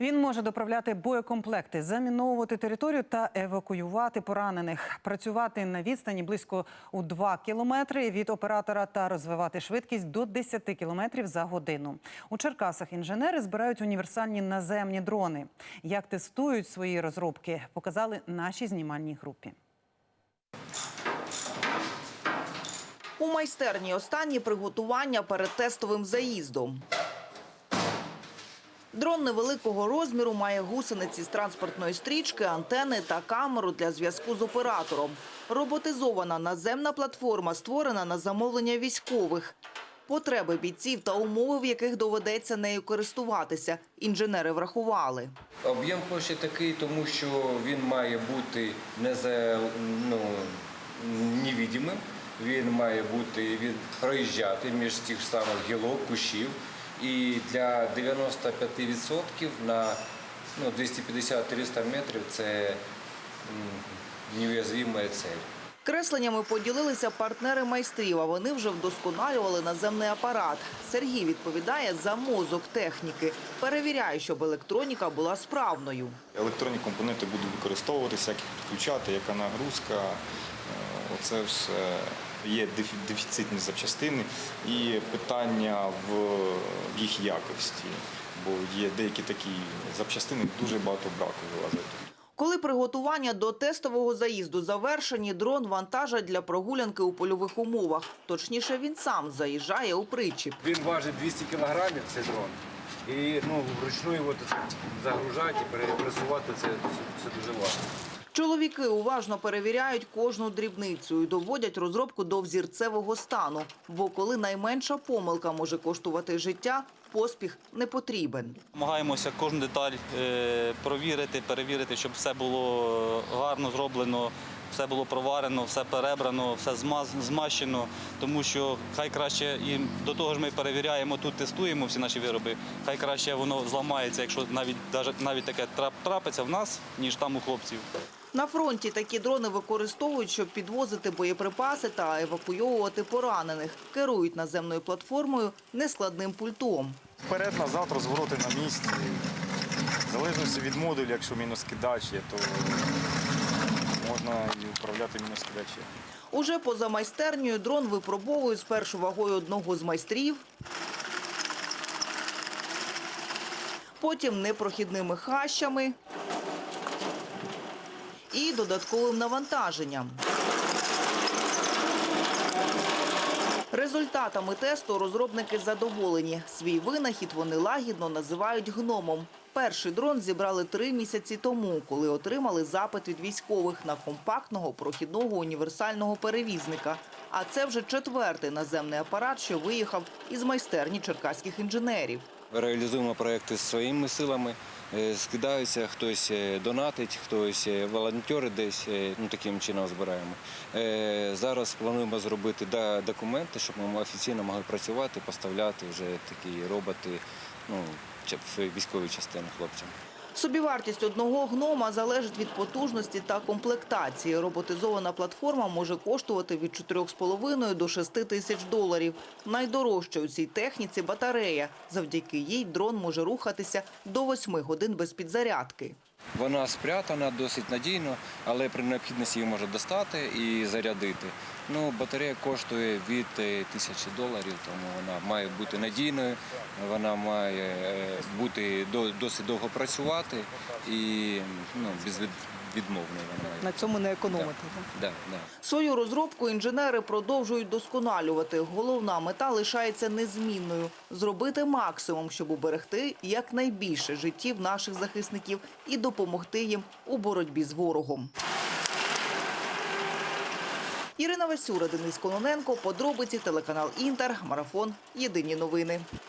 Він може доправляти боєкомплекти, заміновувати територію та евакуювати поранених, працювати на відстані близько у 2 кілометри від оператора та розвивати швидкість до 10 кілометрів за годину. У Черкасах інженери збирають універсальні наземні дрони. Як тестують свої розробки, показали нашій знімальній групі. У майстерні останні приготування перед тестовим заїздом. Дрон невеликого розміру має гусениці з транспортної стрічки, антени та камеру для зв'язку з оператором. Роботизована наземна платформа створена на замовлення військових. Потреби бійців та умови, в яких доведеться нею користуватися, інженери врахували. Об'єм площі такий, тому що він має бути не за ну, невидимим. Він має бути він проїжджати між тих самих гілок, кущів. І для 95% на ну, 250-300 метрів це неуязвима цель. Кресленнями поділилися партнери майстрів, а вони вже вдосконалювали наземний апарат. Сергій відповідає за мозок техніки. Перевіряє, щоб електроніка була справною. Електронні компоненти будуть використовуватися, як їх підключати, яка нагрузка. Е, Оце все є дефі- дефіцитні запчастини і питання в їх якості. Бо є деякі такі запчастини, дуже багато браку вилазить. Коли приготування до тестового заїзду завершені, дрон вантажать для прогулянки у польових умовах. Точніше, він сам заїжджає у причіп. Він важить 200 кілограмів, цей дрон. І ну, вручну його загружати і пересувати це, це, це дуже важко. Чоловіки уважно перевіряють кожну дрібницю і доводять розробку до взірцевого стану. Бо коли найменша помилка може коштувати життя, поспіх не потрібен. Намагаємося кожну деталь е, провірити, перевірити, щоб все було гарно зроблено, все було проварено, все перебрано, все змащено. Тому що хай краще і до того ж ми перевіряємо тут, тестуємо всі наші вироби. Хай краще воно зламається, якщо навіть навіть, таке трап- трапиться в нас, ніж там у хлопців. На фронті такі дрони використовують, щоб підвозити боєприпаси та евакуйовувати поранених. Керують наземною платформою нескладним пультом. Вперед, назад, розвороти на місці. В залежності від модулю, якщо міноскидач є, то можна і управляти міноскидачем. Уже поза майстернею дрон випробовують спершу вагою одного з майстрів, потім непрохідними хащами і додатковим навантаженням. Результатами тесту розробники задоволені. Свій винахід вони лагідно називають гномом. Перший дрон зібрали три місяці тому, коли отримали запит від військових на компактного прохідного універсального перевізника. А це вже четвертий наземний апарат, що виїхав із майстерні черкаських інженерів. Реалізуємо проекти своїми силами, е, скидаються, хтось е, донатить, хтось е, волонтери десь ну, таким чином збираємо. Зараз плануємо зробити документи, щоб ми офіційно могли працювати, поставляти вже такі роботи ну, в частини хлопцям. Собівартість одного гнома залежить від потужності та комплектації. Роботизована платформа може коштувати від 4,5 до 6 тисяч доларів. Найдорожча у цій техніці батарея. Завдяки їй дрон може рухатися до 8 годин без підзарядки. Вона спрятана досить надійно, але при необхідності її можна достати і зарядити. Ну, батарея коштує від е, тисячі доларів, тому вона має бути надійною, вона має е, бути досить довго працювати і ну, вона. На цьому не економити. Да, да. Свою розробку інженери продовжують досконалювати. Головна мета лишається незмінною – зробити максимум, щоб уберегти якнайбільше життів наших захисників і допомогти їм у боротьбі з ворогом. Ірина Васюра, Денис Кононенко, подробиці, телеканал Інтер, Марафон, Єдині новини.